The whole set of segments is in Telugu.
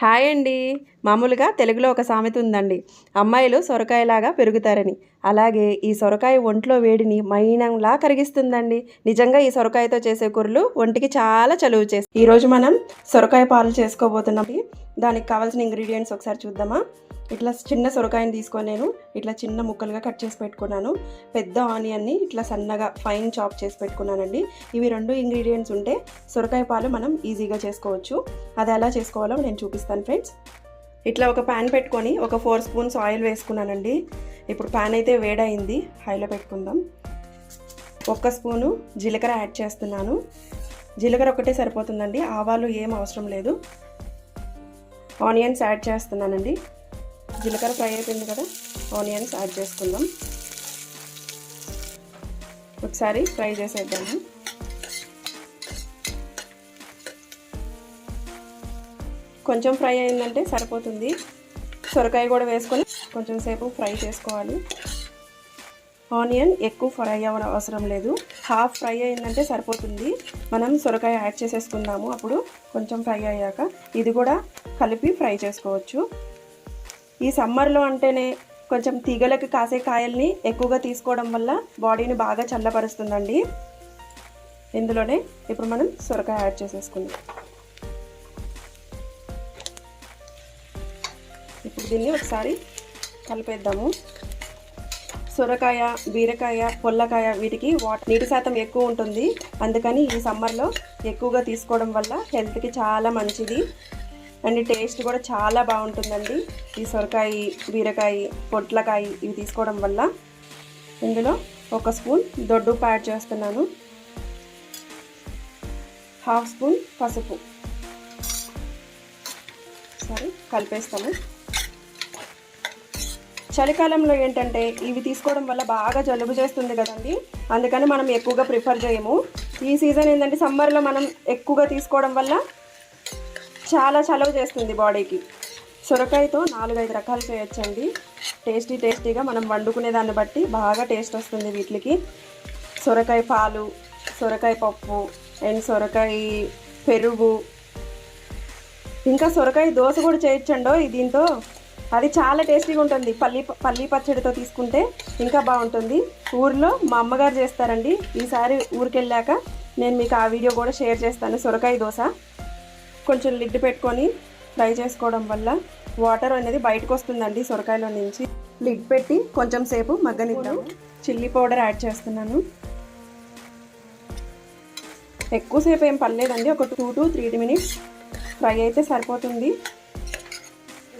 హాయ్ అండి. మామూలుగా తెలుగులో ఒక సామెత ఉందండి. అమ్మాయిలు సొరకాయలాగా పెరుగుతారని. అలాగే ఈ సొరకాయ ఒంట్లో వేడిని మైనంలా కరిగిస్తుందండి. నిజంగా ఈ సొరకాయతో చేసే కూరలు ఒంటికి చాలా చలువ చేసి ఈరోజు మనం సొరకాయ పాలు చేసుకోబోతున్నాం. దానికి కావాల్సిన ఇంగ్రీడియంట్స్ ఒకసారి చూద్దామా? ఇట్లా చిన్న సొరకాయని తీసుకొని నేను ఇట్లా చిన్న ముక్కలుగా కట్ చేసి పెట్టుకున్నాను. పెద్ద ఆనియన్ని ఇట్లా సన్నగా ఫైన్ చాప్ చేసి పెట్టుకున్నానండి. ఇవి రెండు ఇంగ్రీడియంట్స్ ఉంటే సొరకాయ పాలు మనం ఈజీగా చేసుకోవచ్చు. అది ఎలా చేసుకోవాలో నేను చూపిస్తాను ఫ్రెండ్స్ ఇట్లా ఒక ప్యాన్ పెట్టుకొని ఒక ఫోర్ స్పూన్స్ ఆయిల్ వేసుకున్నానండి. ఇప్పుడు ప్యాన్ అయితే వేడైంది హైలో పెట్టుకుందాం. ఒక్క స్పూను జీలకర్ర యాడ్ చేస్తున్నాను. జీలకర్ర ఒకటే సరిపోతుందండి. ఆవాలు ఏం అవసరం లేదు. ఆనియన్స్ యాడ్ చేస్తున్నానండి. జీలకర్ర ఫ్రై అయిపోయింది కదా ఆనియన్స్ యాడ్ చేసుకుందాం. ఒకసారి ఫ్రై చేసేద్దాము. కొంచెం ఫ్రై అయిందంటే సరిపోతుంది. సొరకాయ కూడా వేసుకొని కొంచెం సేపు ఫ్రై చేసుకోవాలి. ఆనియన్ ఎక్కువ ఫ్రై అవ్వడం అవసరం లేదు. హాఫ్ ఫ్రై అయిందంటే సరిపోతుంది. మనం సొరకాయ యాడ్ చేసేసుకుందాము. అప్పుడు కొంచెం ఫ్రై అయ్యాక ఇది కూడా కలిపి ఫ్రై చేసుకోవచ్చు. ఈ సమ్మర్లో అంటేనే కొంచెం తీగలకు కాసే కాయల్ని ఎక్కువగా తీసుకోవడం వల్ల బాడీని బాగా చల్లపరుస్తుందండి ఇందులోనే ఇప్పుడు మనం సొరకాయ యాడ్ చేసేసుకుందాం. ఇప్పుడు దీన్ని ఒకసారి కలిపేద్దాము. సొరకాయ బీరకాయ పొల్లకాయ వీటికి వాటర్ నీటి శాతం ఎక్కువ ఉంటుంది. అందుకని ఈ సమ్మర్లో ఎక్కువగా తీసుకోవడం వల్ల హెల్త్కి చాలా మంచిది. అండ్ టేస్ట్ కూడా చాలా బాగుంటుందండి. ఈ సొరకాయ బీరకాయ పొట్లకాయ ఇవి తీసుకోవడం వల్ల. ఇందులో ఒక స్పూన్ దొడ్డు యాడ్ చేస్తున్నాను. హాఫ్ స్పూన్ పసుపు. సరే కలిపేస్తాము చలికాలంలో ఏంటంటే ఇవి తీసుకోవడం వల్ల బాగా జలుబు చేస్తుంది కదండి. అందుకని మనం ఎక్కువగా ప్రిఫర్ చేయము. ఈ సీజన్ ఏంటంటే సమ్మర్లో మనం ఎక్కువగా తీసుకోవడం వల్ల చాలా చలవ చేస్తుంది బాడీకి. సొరకాయతో నాలుగైదు రకాలు చేయొచ్చండి. టేస్టీ టేస్టీగా మనం వండుకునే దాన్ని బట్టి బాగా టేస్ట్ వస్తుంది వీటికి. సొరకాయ పాలు సొరకాయ పప్పు అండ్ సొరకాయ పెరుగు. ఇంకా సొరకాయ దోశ కూడా చేయొచ్చండో దీంతో. అది చాలా టేస్టీగా ఉంటుంది. పల్లి పల్లి పచ్చడితో తీసుకుంటే ఇంకా బాగుంటుంది. ఊర్లో మా అమ్మగారు చేస్తారండి. ఈసారి ఊరికెళ్ళాక నేను మీకు ఆ వీడియో కూడా షేర్ చేస్తాను. సొరకాయ దోశ. కొంచెం లిడ్ పెట్టుకొని ఫ్రై చేసుకోవడం వల్ల వాటర్ అనేది బయటకు వస్తుందండి సొరకాయలో నుంచి. లిడ్ పెట్టి కొంచెం సేపు మగ్గనిద్దాం. చిల్లీ పౌడర్ యాడ్ చేస్తున్నాను. ఎక్కువసేపు ఏం పర్లేదండి. ఒక two to three minutes fry అయితే సరిపోతుంది.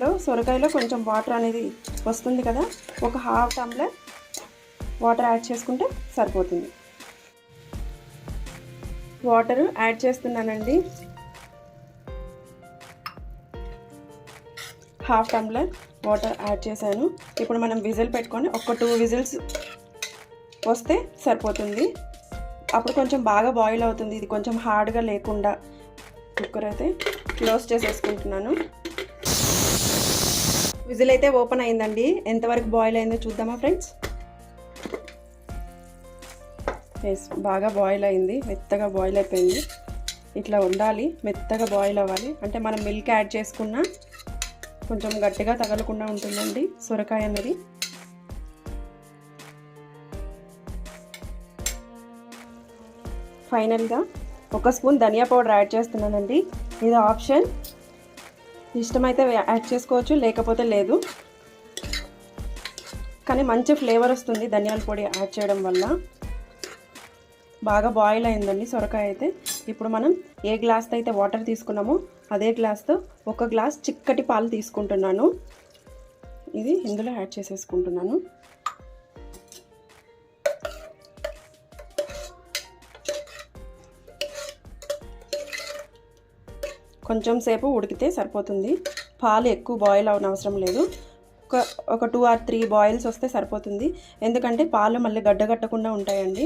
లో సొరకాయలో కొంచెం వాటర్ అనేది వస్తుంది కదా. ఒక హాఫ్ టంబ్లర్ వాటర్ యాడ్ చేసుకుంటే సరిపోతుంది. వాటర్ యాడ్ చేస్తున్నానండి. హాఫ్ టమ్లర్ వాటర్ యాడ్ చేశాను. ఇప్పుడు మనం విజిల్ పెట్టుకొని ఒక టూ విజిల్స్ వస్తే సరిపోతుంది. అప్పుడు కొంచెం బాగా బాయిల్ అవుతుంది. ఇది కొంచెం హార్డ్గా లేకుండా కుక్కర్ అయితే క్లోజ్ చేసేసుకుంటున్నాను. విజిల్ అయితే ఓపెన్ అయిందండి. ఎంతవరకు బాయిల్ అయిందో చూద్దామా ఫ్రెండ్స్ ఎస్ బాగా బాయిల్ అయింది. మెత్తగా బాయిల్ అయిపోయింది. ఇట్లా ఉండాలి. మెత్తగా బాయిల్ అవ్వాలి. అంటే మనం మిల్క్ యాడ్ చేసుకున్న కొంచెం గట్టిగా తగలకుండా ఉంటుందండి సొరకాయ అనేది. ఫైనల్గా ఒక స్పూన్ ధనియా పౌడర్ యాడ్ చేస్తున్నానండి. ఇది ఆప్షన్. ఇష్టమైతే యాడ్ చేసుకోవచ్చు లేకపోతే లేదు. కానీ మంచి ఫ్లేవర్ వస్తుంది ధనియాల పొడి యాడ్ చేయడం వల్ల. బాగా బాయిల్ అయిందండి సొరకాయ అయితే. ఇప్పుడు మనం ఏ గ్లాస్తో అయితే వాటర్ తీసుకున్నామో అదే గ్లాస్తో ఒక గ్లాస్ చిక్కటి పాలు తీసుకుంటున్నాను. ఇది ఇందులో యాడ్ చేసేసుకుంటున్నాను. కొంచెం సేపు ఉడికితే సరిపోతుంది. పాలు ఎక్కువ బాయిల్ అవన అవసరం లేదు. ఒక ఒక టూ ఆర్ త్రీ బాయిల్స్ వస్తే సరిపోతుంది. ఎందుకంటే పాలు మళ్ళీ గడ్డగట్టకుండా ఉంటాయండి.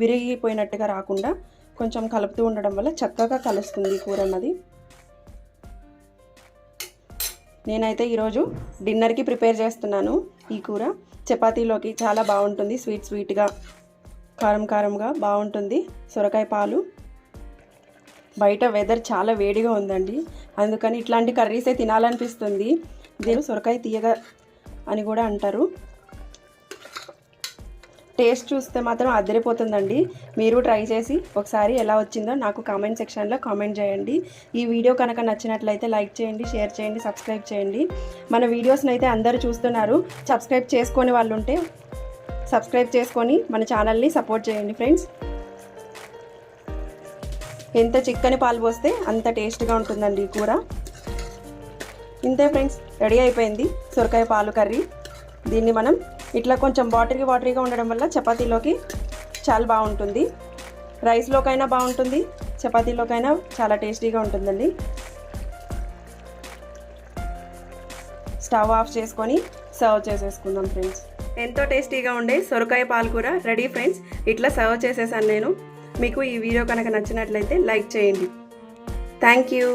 విరిగిపోయినట్టుగా రాకుండా కొంచెం కలుపుతూ ఉండడం వల్ల చక్కగా కలుస్తుంది కూర అన్నది. నేనైతే ఈరోజు డిన్నర్కి ప్రిపేర్ చేస్తున్నాను ఈ కూర. చపాతీలోకి చాలా బాగుంటుంది స్వీట్ స్వీట్గా కారం కారంగా బాగుంటుంది. సొరకాయ పాలు. బయట వెదర్ చాలా వేడిగా ఉందండి. అందుకని ఇట్లాంటి కర్రీసే తినాలనిపిస్తుంది. దీని సొరకాయ తీయగా అని కూడా అంటారు. టేస్ట్ చూస్తే మాత్రం అదిరిపోతుందండి. మీరు ట్రై చేసి ఒకసారి ఎలా వచ్చిందో నాకు కామెంట్ సెక్షన్లో కామెంట్ చేయండి. ఈ వీడియో కనుక నచ్చినట్లయితే లైక్ చేయండి షేర్ చేయండి సబ్స్క్రైబ్ చేయండి. మన వీడియోస్ని అయితే అందరూ చూస్తున్నారు. సబ్స్క్రైబ్ చేసుకొని వాళ్ళు ఉంటే సబ్స్క్రైబ్ చేసుకొని మన ఛానల్ని సపోర్ట్ చేయండి ఫ్రెండ్స్. ఎంత చిక్కని పాలు పోస్తే అంత టేస్ట్గా ఉంటుందండి ఈ కూర. ఇంతే ఫ్రెండ్స్ రెడీ అయిపోయింది సొరకాయ పాలు కర్రీ. దీన్ని మనం ఇట్లా కొంచెం వాటరీ వాటరీగా ఉండడం వల్ల చపాతీలోకి చాలా బాగుంటుంది. రైస్లోకైనా బాగుంటుంది చపాతీలోకైనా చాలా టేస్టీగా ఉంటుందండి. స్టవ్ ఆఫ్ చేసుకొని సర్వ్ చేసేసుకుందాం ఫ్రెండ్స్. ఎంతో టేస్టీగా ఉండే సొరకాయ పాలకూర రెడీ ఫ్రెండ్స్. ఇట్లా సర్వ్ చేసేసాను నేను. మీకు ఈ వీడియో కనుక నచ్చినట్లయితే లైక్ చేయండి. Thank you.